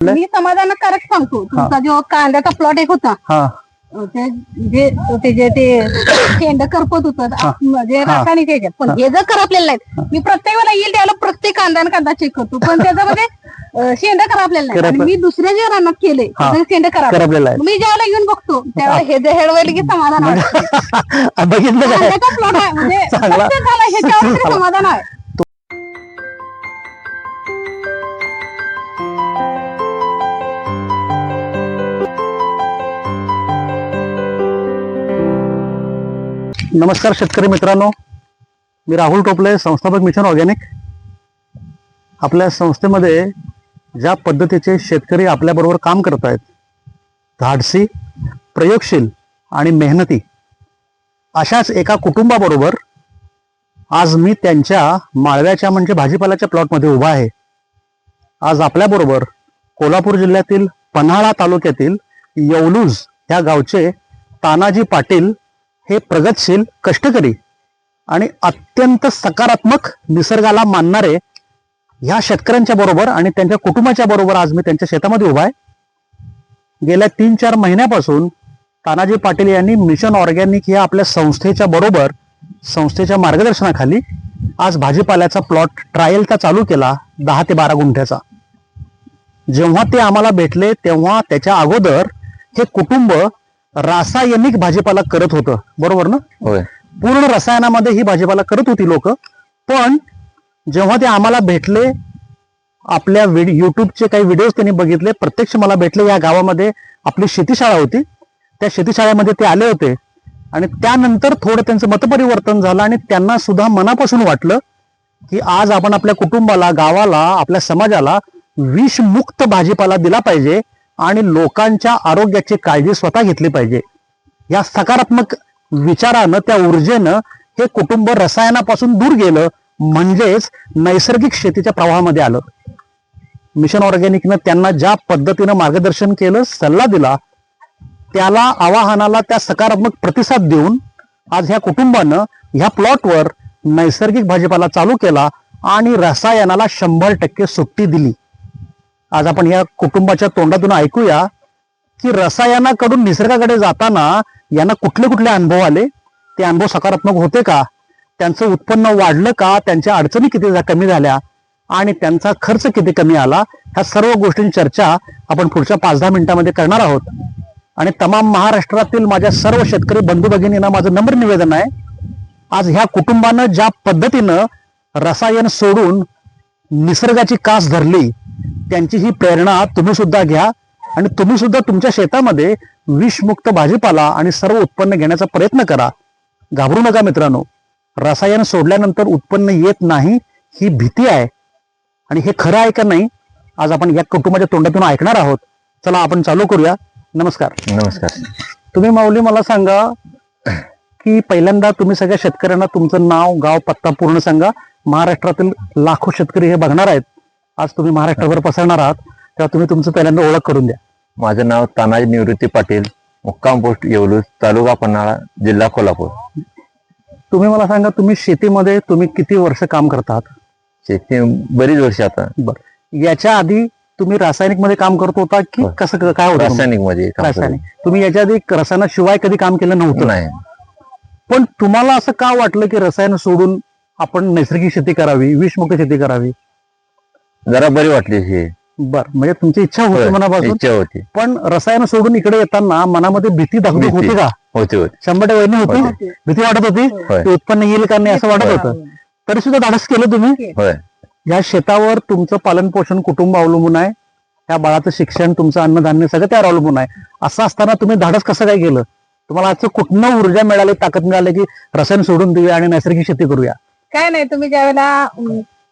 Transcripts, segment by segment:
मी समाधानकारक सांगतो. तुमचा जो कांद्याचा प्लॉट एक होता हा. ते जे ते जे ते शेंड करपत होतं म्हणजे रासायनिक पण हे. जर करपलेलं नाही मी प्रत्येक वेळेला येईल त्याला प्रत्येक कांदा कांदा चेक करतो. पण त्याच्यामध्ये अं, शेंड करपलेलं नाही. आणि मी दुसऱ्या जे रानात केले शेंड करपले करपलेला मी ज्यावेळेला येऊन बघतो. त्यावेळेला हे जे हेडवलं की समाधान आहे. प्लॉट आहे. म्हणजे समाधान आहे. नमस्कार शेतकरी मित्रांनो. मी राहुल टोपले संस्थापक मिशन ऑर्गॅनिक. आपल्या संस्थेमध्ये ज्या पद्धतीचे शेतकरी आपल्याबरोबर काम करत आहेत धाडसी प्रयोगशील आणि मेहनती अशाच एका कुटुंबाबरोबर आज मी त्यांच्या माळव्याच्या म्हणजे भाजीपाल्याच्या प्लॉटमध्ये उभा आहे. आज आपल्याबरोबर कोल्हापूर जिल्ह्यातील पन्हाळा तालुक्यातील येवलूज ह्या गावचे तानाजी पाटील हे प्रगतशील कष्टकरी आणि अत्यंत सकारात्मक निसर्गाला मानणारे ह्या शेतकऱ्यांच्या बरोबर आणि त्यांच्या कुटुंबाच्या बरोबर आज मी त्यांच्या शेतामध्ये उभा आहे. गेल्या तीन चार महिन्यापासून तानाजी पाटील यांनी मिशन ऑर्गॅनिक या आपल्या संस्थेच्या बरोबर संस्थेच्या मार्गदर्शनाखाली आज भाजीपाल्याचा प्लॉट ट्रायलचा चालू केला दहा ते बारा गुंठ्याचा. जेव्हा ते आम्हाला भेटले तेव्हा त्याच्या अगोदर हे कुटुंब रासायनिक भाजीपाला करत होतं. बरोबर ना? होय. पूर्ण रसायनामध्ये ही भाजीपाला करत होती लोक. पण जेव्हा ते आम्हाला भेटले आपल्या युट्यूबचे काही व्हिडिओज त्यांनी बघितले प्रत्यक्ष मला भेटले या गावामध्ये आपली शेतीशाळा होती. त्या शेतीशाळेमध्ये ते आले होते. आणि त्यानंतर थोडं त्यांचं मतपरिवर्तन झालं आणि त्यांना सुद्धा मनापासून वाटलं की आज आपण आपल्या कुटुंबाला गावाला आपल्या समाजाला विषमुक्त भाजीपाला दिला पाहिजे. आणि लोकांच्या आरोग्याची काळजी स्वतः घेतली पाहिजे. या सकारात्मक विचारानं त्या ऊर्जेनं हे कुटुंब रसायनापासून दूर गेलं म्हणजेच नैसर्गिक शेतीच्या प्रवाहामध्ये आलं. मिशन ऑर्गॅनिकनं त्यांना ज्या पद्धतीनं मार्गदर्शन केलं सल्ला दिला त्याला आवाहनाला त्या सकारात्मक प्रतिसाद देऊन आज ह्या कुटुंबानं ह्या प्लॉटवर नैसर्गिक भाजीपाला चालू केला आणि रसायनाला शंभर टक्के सुट्टी दिली. आज आपण या कुटुंबाच्या तोंडातून ऐकूया की रसायनाकडून निसर्गाकडे जाताना यांना कुठले कुठले अनुभव आले? ते अनुभव सकारात्मक होते का? त्यांचं उत्पन्न वाढलं का? त्यांच्या अडचणी किती कमी झाल्या? आणि त्यांचा खर्च किती कमी आला? ह्या सर्व गोष्टींची चर्चा आपण पुढच्या पाच दहा मिनिटांमध्ये करणार आहोत. आणि तमाम महाराष्ट्रातील माझ्या सर्व शेतकरी बंधू भगिनींना माझं नम्र निवेदन आहे. आज ह्या कुटुंबानं ज्या पद्धतीनं रसायन सोडून निसर्गाची कास धरली त्यांची ही प्रेरणा तुम्ही सुद्धा घ्या. आणि तुम्ही सुद्धा तुमच्या शेतामध्ये विषमुक्त भाजीपाला आणि सर्व उत्पन्न घेण्याचा प्रयत्न करा. घाबरू नका मित्रांनो. रसायन सोडल्यानंतर उत्पन्न येत नाही ही भीती आहे. आणि हे खरं आहे का नाही आज आपण या कुटुंबाच्या तोंडातून ऐकणार आहोत. चला आपण चालू करूया. नमस्कार. नमस्कार. तुम्ही माऊली मला सांगा की पहिल्यांदा तुम्ही सगळ्या शेतकऱ्यांना तुमचं नाव गाव पत्ता पूर्ण सांगा. महाराष्ट्रातील लाखो शेतकरी हे बघणार आहेत. आज तुम्ही महाराष्ट्रभर पसरणार आहात तेव्हा तुम्ही तुमचं पहिल्यांदा ओळख करून द्या. माझं नाव तानाजी निवृत्ती पाटील मुक्काम पोस्ट येवलूज तालुका पन्हाळा जिल्हा कोल्हापूर. तुम्ही मला सांगा तुम्ही शेतीमध्ये तुम्ही किती वर्ष काम करतात? शेती बरीच वर्ष आता. याच्या आधी तुम्ही रासायनिकमध्ये काम करत होता की होय. कसं काय होतं? रासायनिकमध्ये काम. रासायनिक. तुम्ही याच्या आधी रसायनाशिवाय कधी काम केलं नव्हतं? नाही. पण तुम्हाला असं का वाटलं की रसायन सोडून आपण नैसर्गिक शेती करावी विषमुक्त शेती करावी? जरा बरी वाटली ही. बर म्हणजे तुमची इच्छा होती होय, मनापासून. इच्छा होती. पण रसायन सोडून इकडे येताना मनामध्ये भीती दाखवली भीती. होती का? होती होती. शंभर टक्के वहिनी होती. होती. भीती वाटत होती? होय. की उत्पन्न येईल का नाही असं वाटत. होतं. तरी सुद्धा धाडस केलं तुम्ही? होय. या शेतावर तुमचं पालन पोषण कुटुंब अवलंबून आहे. त्या बाळाचं शिक्षण तुमचं अन्नधान्य सगळं त्यावर अवलंबून आहे. असं असताना तुम्ही धाडस कसं काय केलं? तुम्हाला आजचं कुठनं ऊर्जा मिळाली ताकद मिळाली की रसायन सोडून देऊया आणि नैसर्गिक शेती करूया? काय नाही तुम्ही ज्या वेळेला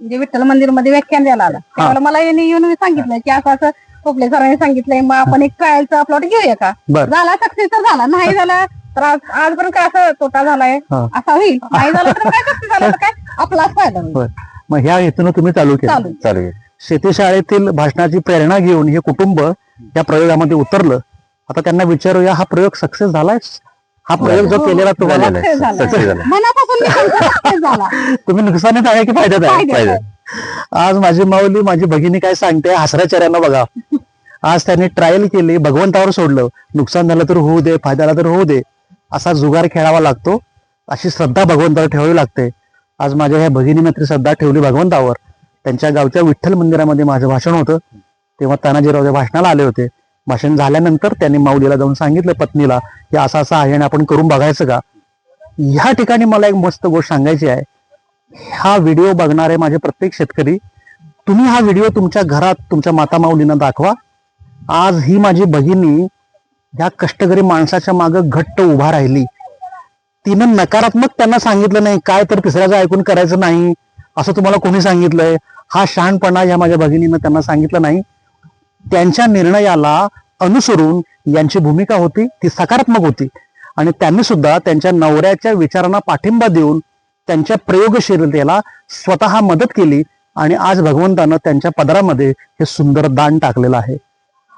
अं, जे विठ्ठल मंदिरमध्ये व्याख्यान द्यायला आला. त्यावेळेला मला यांनी येऊन सांगितलं की असं असं टोपले सरांनी सांगितलंय मग आपण एक ट्रायलचा प्लॉट घेऊया का? बर. झाला सक्सेस तर झाला. नाही झाला तर आज आजपर्यंत काय असं तोटा झालाय? हा. असा होईल. नाही झाला तर काय सक्सेस झाला तर काय? आपलाच फायदा होईल. बर. मग ह्या हेतून तुम्ही चालू केलं. चालू. चालू आहे. शेतीशाळेतील भाषणाची प्रेरणा घेऊन हे कुटुंब या प्रयोगामध्ये उतरलं. आता त्यांना विचारूया हा प्रयोग सक्सेस झालाय हा प्रयोग जो केलेला तुम्हाला झालेलं आहे. Success झाला. Success झाला. मनापासून मी सांगतो, success झाला. तुम्ही नुकसानीत आहे की फायद्यात आहे? फायद्यात फायदा. आहे. आज माझी माऊली माझी भगिनी काय सांगते? हसऱ्या चेहऱ्यानं बघा. आज त्यांनी ट्रायल केली भगवंतावर सोडलं. नुकसान झालं तर होऊ दे फायदा झाला तर होऊ दे. असा जुगार खेळावा लागतो. अशी श्रद्धा भगवंतावर ठेवावी लागते. आज माझ्या ह्या भगिनीनं तरी श्रद्धा ठेवली भगवंतावर. त्यांच्या गावच्या विठ्ठल मंदिरामध्ये माझं भाषण होतं. तेव्हा तानाजीराव त्या भाषणाला आले होते. भाषण झाल्यानंतर त्यांनी माऊलीला जाऊन सांगितलं पत्नीला की असं असं आहे आणि आपण करून बघायचं का? ह्या ठिकाणी मला एक मस्त गोष्ट सांगायची आहे. हा व्हिडिओ बघणारे माझे प्रत्येक शेतकरी तुम्ही हा व्हिडिओ तुमच्या घरात तुमच्या माता माऊलींना दाखवा. आज ही माझी भगिनी या कष्टकरी माणसाच्या मागं घट्ट उभा राहिली. तिनं नकारात्मक त्यांना सांगितलं नाही काय तर तिसऱ्याचं ऐकून करायचं नाही असं तुम्हाला कोणी सांगितलंय? हा शहाणपणा या माझ्या भगिनीनं त्यांना सांगितलं नाही. त्यांच्या निर्णयाला अनुसरून यांची भूमिका होती ती सकारात्मक होती. आणि त्यांनी सुद्धा त्यांच्या नवऱ्याच्या विचारांना पाठिंबा देऊन त्यांच्या प्रयोगशीलतेला स्वतः मदत केली आणि आज भगवंतानं त्यांच्या पदरामध्ये हे सुंदर दान टाकलेलं आहे.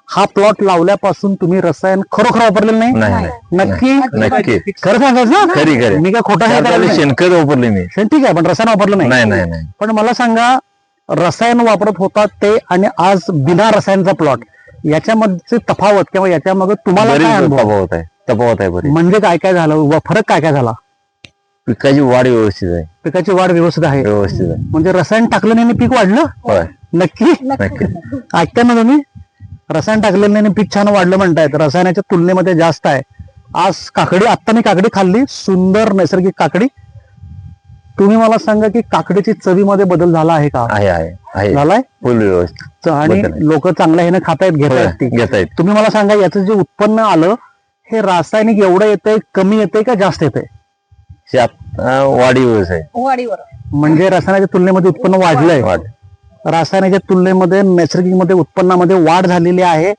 हा प्लॉट लावल्यापासून तुम्ही रसायन खरोखर वापरलेलं नाही? नक्की? नक्की. खरं सांगायचं ना? मी काय खोटं. शेणखत वापरले मी. ठीक आहे पण रसायन वापरलं नाही. पण मला सांगा रसायन वापरत होता ते आणि आज बिना रसायनचा प्लॉट याच्यामध्ये तफावत किंवा याच्यामध्ये तुम्हाला काय अनुभव? तफावत आहे. तफावत आहे बरी म्हणजे काय काय झालं? व फरक काय काय झाला? पिकाची वाढ व्यवस्थित आहे. पिकाची वाढ व्यवस्थित आहे. व्यवस्थित आहे. म्हणजे रसायन टाकलं नाही आणि पीक वाढलं? होय. नक्की? नक्की. ऐकता ना तुम्ही? रसायन आणि पीक छान वाढलं म्हणतायत. रसायनाच्या तुलनेमध्ये जास्त आहे. आज काकडी आत्ता मी काकडी खाल्ली. सुंदर नैसर्गिक काकडी. तुम्ही मला सांगा की काकडीची चवीमध्ये बदल झाला आहे का? आहे आहे. आहे. झालाय? फुल व्यवस्थित. आणि बदल आहे. लोक चांगल्या ह्यानं खातायत घेतायत ती. घेता येत तुम्ही मला सांगा याचं जे उत्पन्न आलं हे रासायनिक एवढं येतंय कमी येतंय का जास्त येतंय? शाप वाढी व्यवस्था आहे. वाडीवर म्हणजे रसायनाच्या तुलनेमध्ये उत्पन्न वाढलंय. वाढ. रासायनिकच्या तुलनेमध्ये नैसर्गिकमध्ये उत्पन्नामध्ये वाढ झालेली आहे.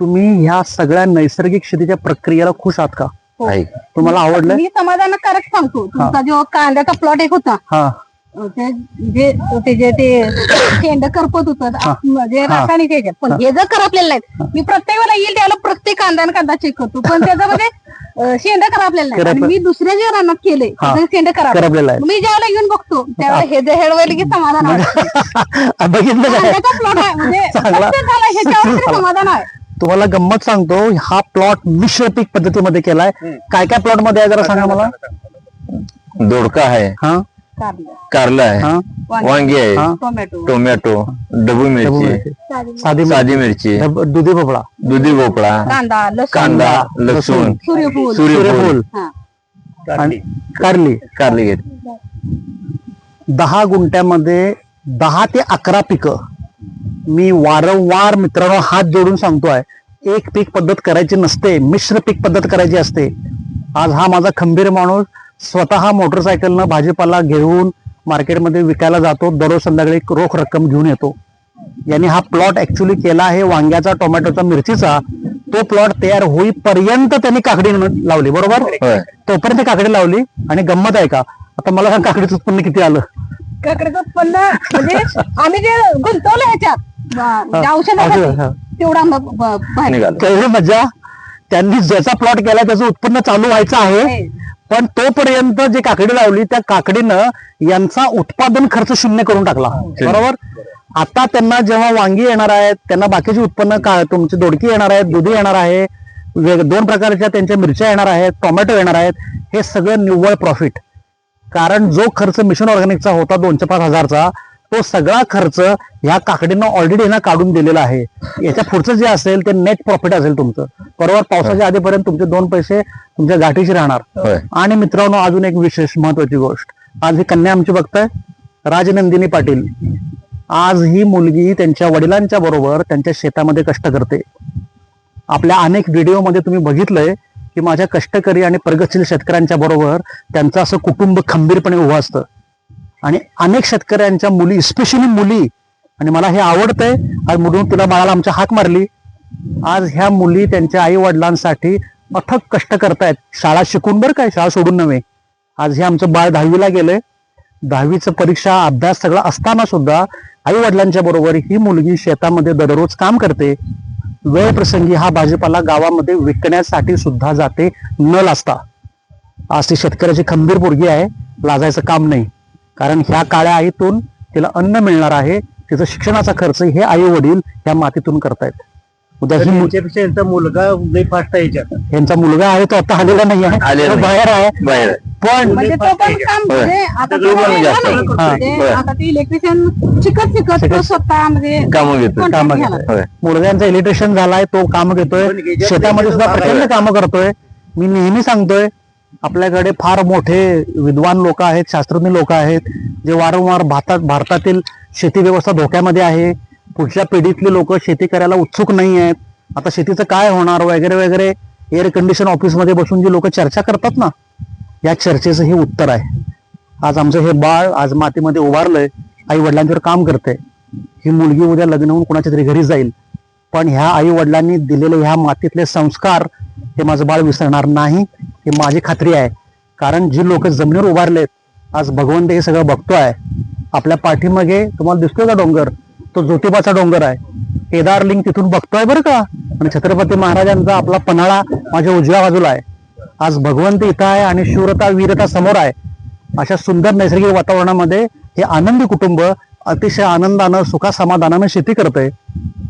तुम्ही ह्या सगळ्या नैसर्गिक शेतीच्या प्रक्रियेला खुश आहात का? हो. आहे तुम्हाला आवडलंय मी समाधानकारक सांगतो. तुमचा जो कांद्याचा प्लॉट एक होता हा. ते जे ते जे ते शेंड करपत होतं. म्हणजे. रासायनिक ह्याच्यात पण हे. जर करपलेलं नाहीत मी प्रत्येक वेळेला येईल त्याला प्रत्येक कांदा कांदा चेक करतो. पण त्याच्यामध्ये अं, शेंड करपलेलं नाही. आणि मी दुसऱ्या जे रानात केले. त्याचं शेंड खराब करपलेलं आहे. मी ज्यावेळेला घेऊन बघतो. त्यावेळेला हे जे हेळवलं की समाधान. बघितलं काय कांद्याचा प्लॉट आहे. म्हणजे चांगला. success झाला ह्याच्यावर तरी समाधान आहे. तुम्हाला गंमत सांगतो हा प्लॉट मिश्र पीक पद्धतीमध्ये केलाय. काय काय प्लॉटमध्ये आहे जरा सांगा मला? दोडका आहे. हा? कारलं, कारला आहे. हा? वांगी आहे. हा? टोमॅटो. टोमॅटो डबू ढबू मिरची. साधी- साधी मिरची. दुधी भोपळा. दुधी भोपळा. कांदा लसूण. सूर्यफूल. हा. कारली. कारली घेत. दहा गुंठ्यामध्ये दहा ते अकरा पिकं. मी वारंवार मित्रांनो हात जोडून सांगतोय एक पीक पद्धत करायची नसते मिश्र पीक पद्धत करायची असते. आज हा माझा खंबीर माणूस स्वतः मोटरसायकलनं भाजीपाला घेऊन मार्केटमध्ये विकायला जातो दररोज संध्याकाळी रोख रक्कम घेऊन येतो. यांनी हा प्लॉट ऍक्च्युली केला आहे वांग्याचा टोमॅटोचा मिरचीचा. तो प्लॉट तयार होईपर्यंत त्यांनी काकडी लावली बरोबर? तोपर्यंत काकडी लावली आणि गंमत आहे का? आता मला सांग काकडीचं उत्पन्न किती आलं? काकडीचं उत्पन्न म्हणजे आम्ही जे गुंतवलं ह्याच्यात हा. तेवढा मजा त्यांनी ज्याचा प्लॉट केला त्याचं उत्पन्न चालू व्हायचं आहे. आहे. पण तोपर्यंत जे काकडी लावली त्या काकडीनं यांचा उत्पादन खर्च शून्य करून टाकला. बरोबर? आता त्यांना जेव्हा वांगी येणार आहेत त्यांना बाकीचे उत्पन्न का तुमची दोडकी येणार आहेत दुधी येणार आहे वेग- दोन प्रकारच्या त्यांच्या मिरच्या येणार आहेत टोमॅटो येणार आहेत हे सगळं निव्वळ प्रॉफिट कारण जो खर्च मिशन ऑर्गॅनिकचा होता दोनशे पाच हजारचा तो सगळा खर्च ह्या काकडीनं ऑलरेडी ना काढून दिलेला आहे. याच्या पुढचं जे असेल ते नेट प्रॉफिट असेल तुमचं. बरोबर पावसाच्या आधीपर्यंत तुमचे दोन पैसे तुमच्या गाठीशी राहणार. आणि मित्रांनो अजून एक विशेष महत्वाची गोष्ट. आज ही कन्या आमची बघताय राजनंदिनी पाटील. आज ही मुलगी त्यांच्या वडिलांच्या बरोबर त्यांच्या शेतामध्ये कष्ट करते. आपल्या अनेक व्हिडिओमध्ये तुम्ही बघितलंय की माझ्या कष्टकरी आणि प्रगतशील शेतकऱ्यांच्या बरोबर त्यांचं असं कुटुंब खंबीरपणे उभं असतं. आणि अनेक शेतकऱ्यांच्या मुली स्पेशली मुली आणि मला हे आवडतंय. आज म्हणून तुला बाळाला आमच्या हाक मारली. आज ह्या मुली त्यांच्या आई वडिलांसाठी अथक कष्ट करतायत. शाळा शिकून बरं काय शाळा सोडून नव्हे. आज हे आमचं बाळ दहावीला गेलंय. दहावीचं परीक्षा अभ्यास सगळा असताना सुद्धा आई वडिलांच्या बरोबर ही मुलगी शेतामध्ये दररोज काम करते. वेळ प्रसंगी हा भाजीपाला गावामध्ये विकण्यासाठी सुद्धा जाते न लाजता. आज ती शेतकऱ्याची खंबीर पोरगी आहे. लाजायचं काम नाही. कारण ह्या काळ्या आईतून तिला अन्न मिळणार आहे तिचं शिक्षणाचा खर्च हे आई वडील ह्या मातीतून करतायत उद्या ही यांचा मुलगा लई फास्ट आहे याच्यात यांचा मुलगा आहे तो आता आलेला नाही आहे आलेला तो नाही. बाहेर आहे बाहेर पण म्हणजे तो पण काम होय. म्हणजे आता तो नाही. हा. म्हणजे. आता ते इलेक्ट्रिशियन शिकत शिकत तो शिकत- स्वतः म्हणजे कामं घेतो contract कामं घ्यायला. घेतो. होय मुलग्यांचा इलेक्ट्रिशियन झालाय तो काम घेतोय पण शेतामध्ये सुद्धा प्रचंड कामं करतोय मी नेहमी सांगतोय आपल्याकडे फार मोठे विद्वान लोक आहेत शास्त्रज्ञ लोक आहेत जे वारंवार भारतात भारतातील शेती व्यवस्था धोक्यामध्ये आहे. पुढच्या पिढीतले लोक शेती करायला उत्सुक नाही आहेत. आता शेतीचं काय होणार वगैरे वगैरे एअर कंडिशन ऑफिसमध्ये बसून जी लोक चर्चा करतात ना या चर्चेचं हे उत्तर आहे. आज आमचं हे बाळ आज मातीमध्ये उभारलंय आई वडिलांच्यावर काम करते. ही मुलगी उद्या लग्न होऊन कुणाच्या तरी घरी जाईल. पण ह्या आई वडिलांनी दिलेले ह्या मातीतले संस्कार हे माझं बाळ विसरणार नाही. ही माझी खात्री आहे. कारण जी लोक जमिनीवर उभारलेत आज भगवंत हे सगळं बघतोय. आपल्या पाठीमागे तुम्हाला दिसतोय का डोंगर? तो ज्योतिबाचा डोंगर आहे. केदारलिंग तिथून बघतोय बरं का? आणि छत्रपती महाराजांचा आपला पन्हाळा माझ्या उजव्या बाजूला आहे. आज भगवंत इथं आहे आणि शूरता वीरता समोर आहे. अशा सुंदर नैसर्गिक वातावरणामध्ये हे आनंदी कुटुंब अतिशय आनंदानं सुखा समाधानानं शेती करतंय.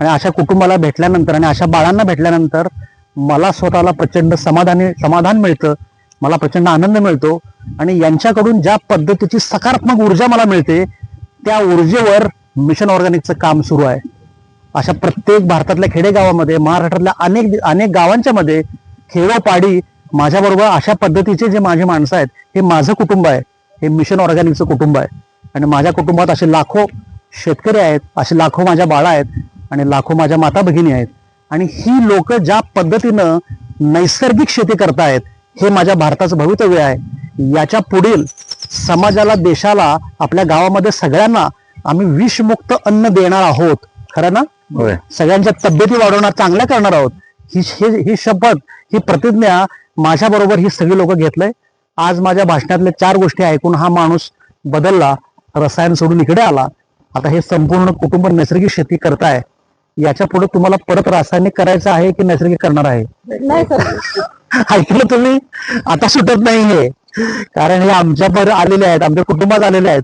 आणि अशा कुटुंबाला भेटल्यानंतर आणि अशा बाळांना भेटल्यानंतर मला स्वतःला प्रचंड समाधानी समाधान मिळतं मला प्रचंड आनंद मिळतो आणि यांच्याकडून ज्या पद्धतीची सकारात्मक ऊर्जा मला मिळते त्या ऊर्जेवर मिशन ऑर्गॅनिकचं काम सुरू आहे. अशा प्रत्येक भारतातल्या खेडेगावामध्ये महाराष्ट्रातल्या अनेक अनेक गावांच्या मध्ये खेडोपाडी माझ्याबरोबर अशा पद्धतीचे जे माझे माणसं आहेत हे माझं कुटुंब आहे. हे मिशन ऑर्गॅनिकचं कुटुंब आहे. आणि माझ्या कुटुंबात असे लाखो शेतकरी आहेत असे लाखो माझ्या बाळा आहेत आणि लाखो माझ्या माता भगिनी आहेत. आणि ही लोक ज्या पद्धतीनं नैसर्गिक शेती करतायत हे माझ्या भारताचं भवितव्य आहे. याच्या पुढील समाजाला देशाला आपल्या गावामध्ये सगळ्यांना आम्ही विषमुक्त अन्न देणार आहोत. खरं ना? सगळ्यांच्या तब्येती वाढवणार चांगल्या करणार आहोत. ही ही ही शपथ ही प्रतिज्ञा माझ्या बरोबर ही सगळी लोक घेतलंय. आज माझ्या भाषणातले चार गोष्टी ऐकून हा माणूस बदलला रसायन सोडून इकडे आला. आता हे संपूर्ण कुटुंब नैसर्गिक शेती करताय. याच्यापुढे तुम्हाला परत रासायनिक करायचं आहे की नैसर्गिक करणार आहे? नाही सर ऐकलं तुम्ही? आता सुटत नाही हे. कारण हे आमच्या पर आलेले आहेत आमच्या कुटुंबात आलेले आहेत.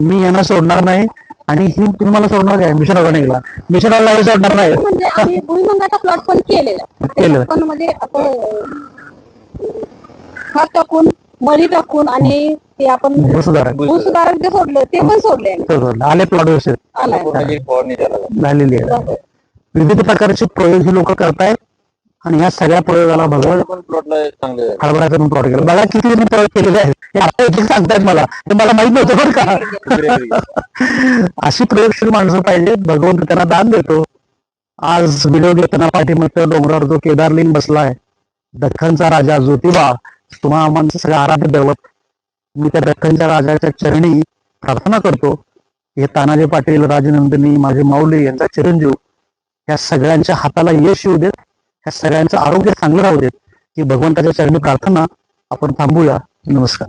मी यांना सोडणार नाही आणि ही तुम्ही मला सोडणार काय? मिशन ऑर्गॅनिकला मिशन ऑर्गॅनिक सोडणार नाही. म्हणजे आम्ही भुईमुगाचा प्लॉट पण केलेला. आहे. केलं. पण म्हणजे खत टाकून मळी टाकून आणि ते आपण वसुधारा. भूसुधारक जे सोडलं ते पण सोडले. आले प्लॉट व्यवस्थित. फवारणी झालेली आहे. विविध प्रकारचे प्रयोग हे लोक करतायत. आणि ह्या सगळ्या प्रयोगाला प्लॉट केला. बघा किती प्रयोग केलेले आहेत. हे आता एक सांगतायत मला. ते मला माहीत नव्हतं बरं का. अशी प्रयोगशील माणसं पाहिजेत. भगवंत त्यांना दान देतो. आज व्हिडिओ घेताना पाठीमागच्या डोंगरावर जो केदारलिंग बसलाय दख्खनचा राजा ज्योतिबा तुम्हा आम्हाला सगळं आराध्य दैवत. मी त्या दख्खनच्या राजाच्या चरणी प्रार्थना करतो. हे तानाजी पाटील राजनंदिनी माझे माऊली यांचा चिरंजीव ह्या सगळ्यांच्या हाताला यश येऊ देत ह्या सगळ्यांचं आरोग्य चांगलं राहू देत. ही भगवंताच्या चरणी प्रार्थना आपण थांबूया. नमस्कार.